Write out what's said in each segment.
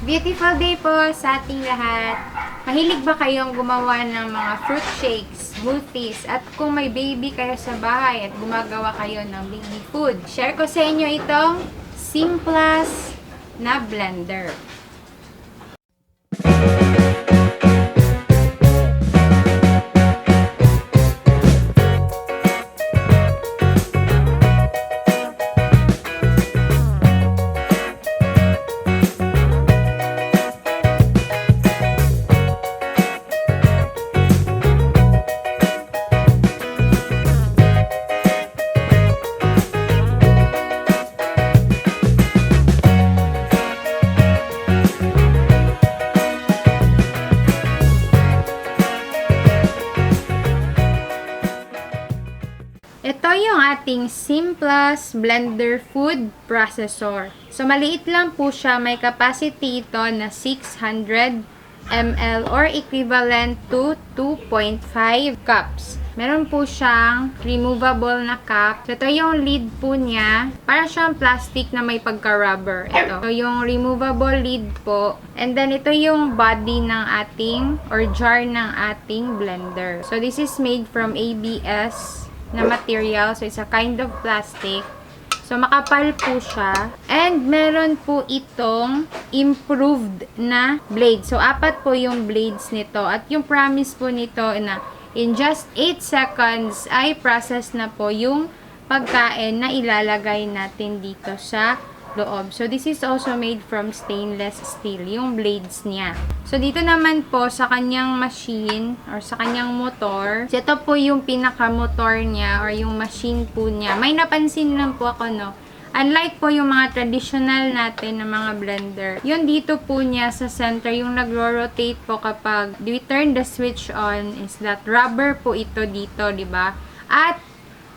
Beautiful day po sa ating lahat. Mahilig ba kayong gumawa ng mga fruit shakes, smoothies, at kung may baby kayo sa bahay at gumagawa kayo ng baby food, share ko sa inyo itong Simplas na blender. Ating Simplas Blender Food Processor. So, maliit lang po siya. May capacity ito na 600 ml or equivalent to 2.5 cups. Meron po siyang removable na cup. So, ito yung lid po niya. Para siyang plastic na may pagka-rubber. Ito. So, yung removable lid po. And then, ito yung body ng ating or jar ng ating blender. So, this is made from ABS na material. So, it's a kind of plastic. So, makapal po siya. And, meron po itong improved na blade. So, apat po yung blades nito. At yung promise po nito na in just 8 seconds ay process na po yung pagkain na ilalagay natin dito sa loob. So, this is also made from stainless steel, yung blades niya. So, dito naman po sa kanyang machine or sa kanyang motor, ito po yung pinaka-motor niya or yung machine po niya. May napansin lang po ako, no? Unlike po yung mga traditional natin na mga blender, yung dito po niya sa center, yung nagro-rotate po kapag we turn the switch on is that rubber po ito dito, di ba? At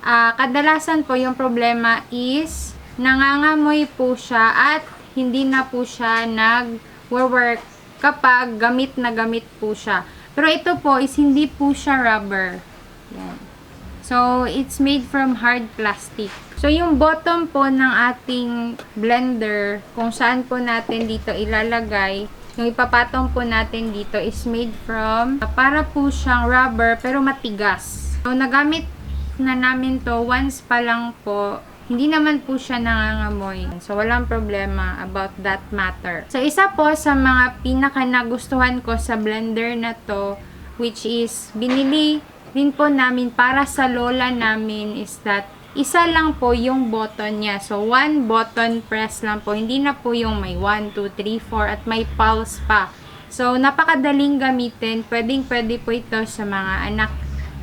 ah, kadalasan po yung problema is nangangamoy po siya at hindi na po siya nag-work kapag gamit na gamit po siya. Pero ito po is hindi po siya rubber. Yan. So, it's made from hard plastic. So, yung bottom po ng ating blender, kung saan po natin dito ilalagay, yung ipapatong po natin dito is made from, para po siyang rubber, pero matigas. So, nagamit na namin to once pa lang po. Hindi naman po siya nangangamoy. So, walang problema about that matter. So, isa po sa mga pinaka nagustuhan ko sa blender na to, which is, binili din po namin para sa lola namin is that isa lang po yung button niya. So, one button press lang po. Hindi na po yung may 1, 2, 3, 4 at may pulse pa. So, napakadaling gamitin. Pwedeng pwede po ito sa mga anak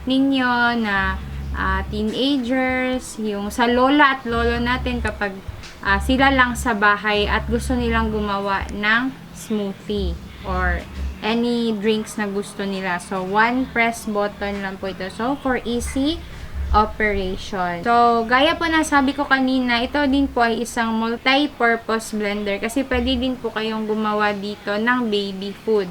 ninyo na ah, teenagers, yung sa lola at lolo natin kapag ah, sila lang sa bahay at gusto nilang gumawa ng smoothie or any drinks na gusto nila. So, one press button lang po ito. So, for easy operation. So, gaya po na sabi ko kanina, ito din po ay isang multi-purpose blender kasi pwede din po kayong gumawa dito ng baby food.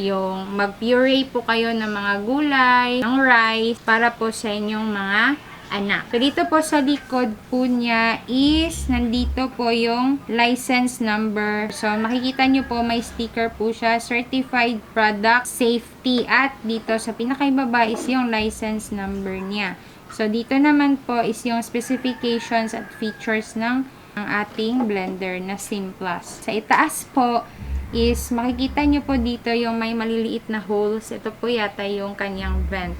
Yung mag-puree po kayo ng mga gulay, ng rice, para po sa inyong mga anak. So, dito po sa likod po niya is, nandito po yung license number. So, makikita nyo po, may sticker po siya, Certified Product Safety. At dito sa pinakaibaba is yung license number niya. So, dito naman po is yung specifications at features ng ang ating blender na Simplas. Sa itaas po is makikita nyo po dito yung may maliliit na holes. Ito po yata yung kanyang vent.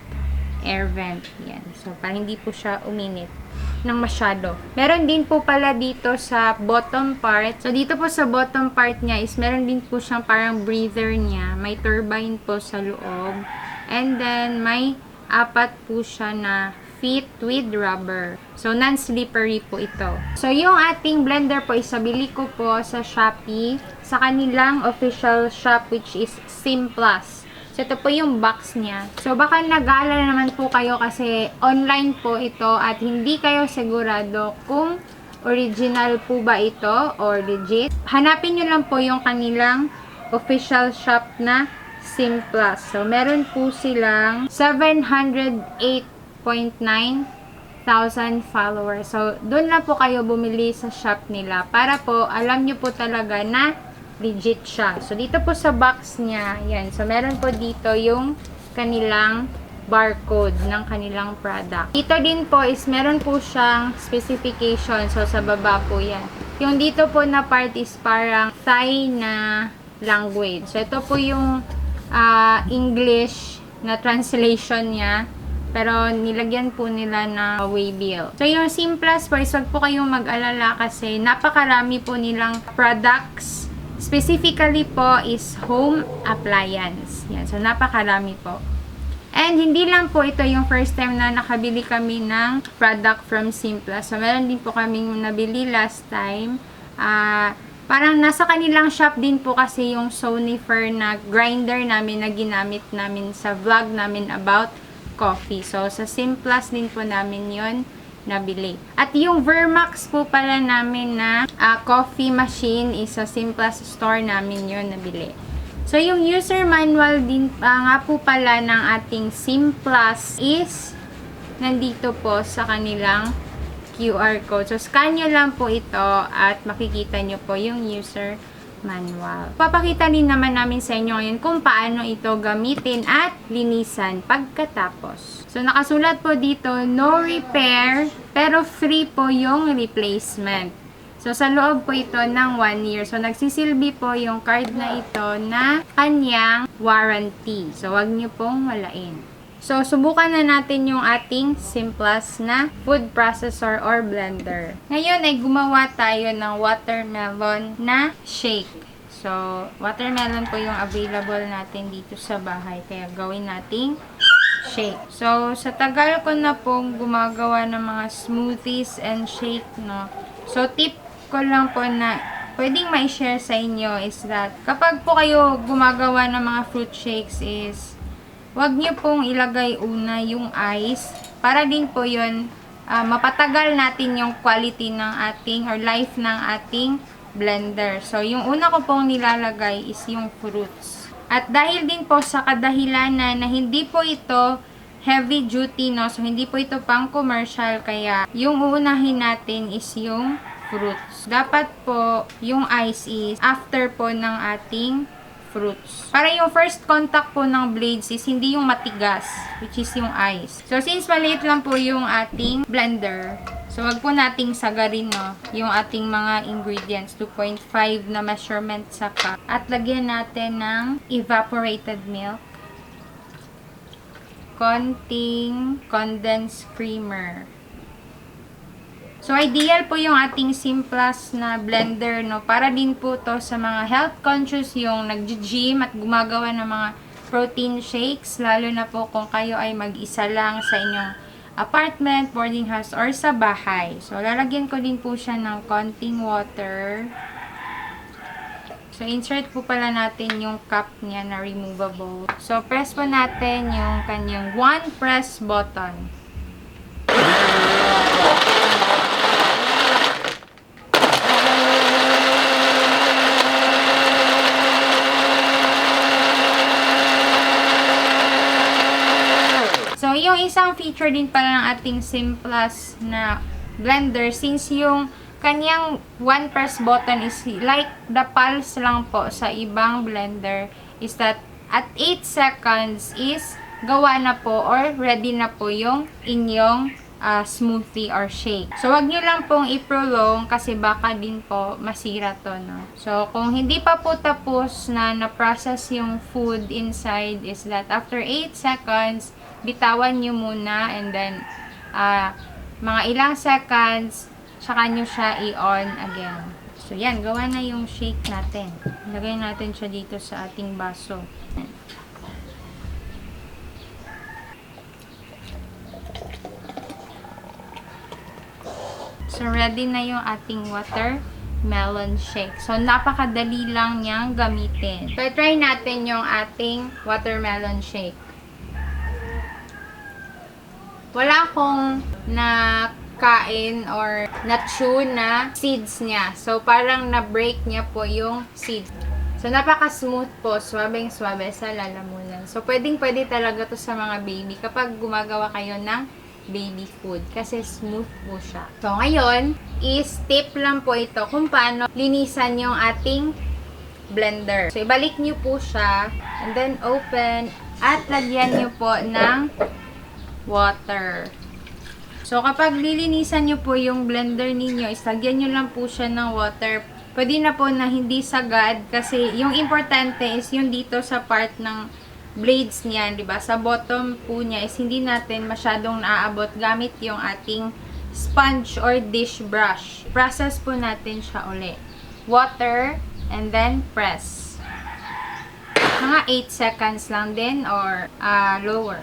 Air vent. Yan. So, para hindi po siya uminit ng masyado. Meron din po pala dito sa bottom part. So, dito po sa bottom part niya is meron din po siyang parang breather niya. May turbine po sa loob. And then, may apat po siya na fit with rubber. So, non-slippery po ito. So, yung ating blender po, isabili ko po sa Shopee sa kanilang official shop which is Simplas. So, ito po yung box niya. So, baka nag-aalala naman po kayo kasi online po ito at hindi kayo sigurado kung original po ba ito or legit. Hanapin nyo lang po yung kanilang official shop na Simplas. So, meron po silang 708.9 thousand followers. So, doon na po kayo bumili sa shop nila para po alam nyo po talaga na legit siya. So, dito po sa box niya, yan. So, meron po dito yung kanilang barcode ng kanilang product. Dito din po is meron po siyang specification. So, sa baba po yan. Yung dito po na part is parang Thai na language. So, ito po yung ah, English na translation niya. Pero nilagyan po nila na waybill. So yung Simplas po is wag po kayong mag-alala kasi napakarami po nilang products. Specifically po is home appliance. Yan. So napakarami po. And hindi lang po ito yung first time na nakabili kami ng product from Simplas. So meron din po kaming nabili last time. Ah, parang nasa kanilang shop din po kasi yung Sonifer na grinder namin na ginamit namin sa vlog namin about coffee. So, sa Simplas din po namin yon nabili. At yung Vermax po pala namin na ah, coffee machine is sa Simplas store namin yon nabili. So, yung user manual din ah, nga po pala ng ating Simplas is nandito po sa kanilang QR code. So, scan nyo lang po ito at makikita nyo po yung user manual. Papakita din naman namin sa inyo ngayon kung paano ito gamitin at linisan pagkatapos. So, nakasulat po dito, no repair, pero free po yung replacement. So, sa loob po ito ng 1 year. So, nagsisilbi po yung card na ito na kanyang warranty. So, wag nyo pong walain. So, subukan na natin yung ating Simplas na food processor or blender. Ngayon ay gumawa tayo ng watermelon na shake. So, watermelon po yung available natin dito sa bahay. Kaya gawin nating shake. So, sa tagal ko na pong gumagawa ng mga smoothies and shake, no. So, tip ko lang po na pwedeng ma-share sa inyo is that kapag po kayo gumagawa ng mga fruit shakes is Huwag niyo pong ilagay una yung ice para din po yun ah, mapatagal natin yung quality ng ating or life ng ating blender. So, yung una ko pong nilalagay is yung fruits. At dahil din po sa kadahilanan na hindi po ito heavy duty, no? So, hindi po ito pang commercial. Kaya, yung uunahin natin is yung fruits. Dapat po, yung ice is after po ng ating fruits. Para yung first contact po ng blades is hindi yung matigas, which is yung ice. So, since maliit lang po yung ating blender, so wag po nating sagarin, no, yung ating mga ingredients, 2.5 na measurement sa cup. At lagyan natin ng evaporated milk, konting condensed creamer, So, ideal po yung ating Simplas na blender, no? Para din po to sa mga health conscious yung nag-gym at gumagawa ng mga protein shakes, lalo na po kung kayo ay mag-isa lang sa inyong apartment, boarding house, or sa bahay. So, lalagyan ko din po siya ng konting water. So, insert po pala natin yung cup niya na removable. So, press po natin yung kanyang one press button. So, yung isang feature din pala ng ating Simplas na blender, since yung kanyang one press button is like the pulse lang po sa ibang blender, is that at 8 seconds is gawa na po or ready na po yung inyong ah, smoothie or shake. So, wag nyo lang pong i-prolong kasi baka din po masira to, no? So, kung hindi pa po tapos na na-process yung food inside is that after 8 seconds, bitawan nyo muna and then ah, mga ilang seconds, tsaka nyo siya i-on again. So, yan. Gawa na yung shake natin. Lagay natin siya dito sa ating baso. So, ready na yung ating watermelon shake. So, napakadali lang niyang gamitin. So, try natin yung ating watermelon shake. Wala akong nakain or na-chew na seeds niya. So, parang na-break niya po yung seeds. So, napaka-smooth po. Swabing-swabe sa lalamunan. So, pwedeng-pwede talaga to sa mga baby kapag gumagawa kayo ng baby food kasi smooth po siya. So, ngayon is tip lang po ito kung paano linisan yung ating blender. So, ibalik nyo po siya. And then, open. At lagyan nyo po ng water. So, kapag lilinisan nyo po yung blender ninyo, is lagyan nyo lang po siya ng water. Pwede na po na hindi sagad kasi yung importante is yung dito sa part ng blades niyan, di ba? Sa bottom po niya is hindi natin masyadong naaabot gamit yung ating sponge or dish brush. Process po natin siya uli. Water and then press. Mga 8 seconds lang din or ah, lower.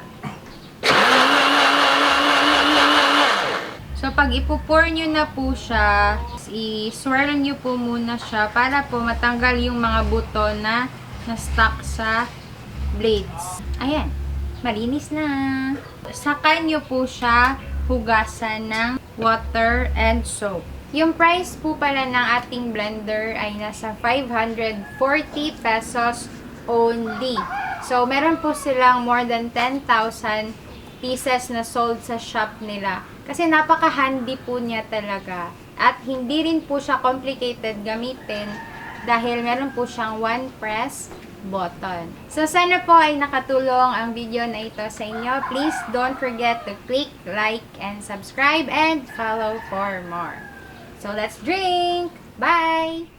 So, pag ipupour nyo na po siya, i-swirl nyo po muna siya para po matanggal yung mga buto na na-stuck sa blades. Ayan. Malinis na. Saka nyo po siya hugasan ng water and soap. Yung price po pala ng ating blender ay nasa 540 pesos only. So, meron po silang more than 10,000 pieces na sold sa shop nila. Kasi napaka-handy po niya talaga. At hindi rin po siya complicated gamitin dahil meron po siyang one press button. So, sana po ay nakatulong ang video na ito sa inyo. Please don't forget to click like and subscribe and follow for more. So, let's drink! Bye!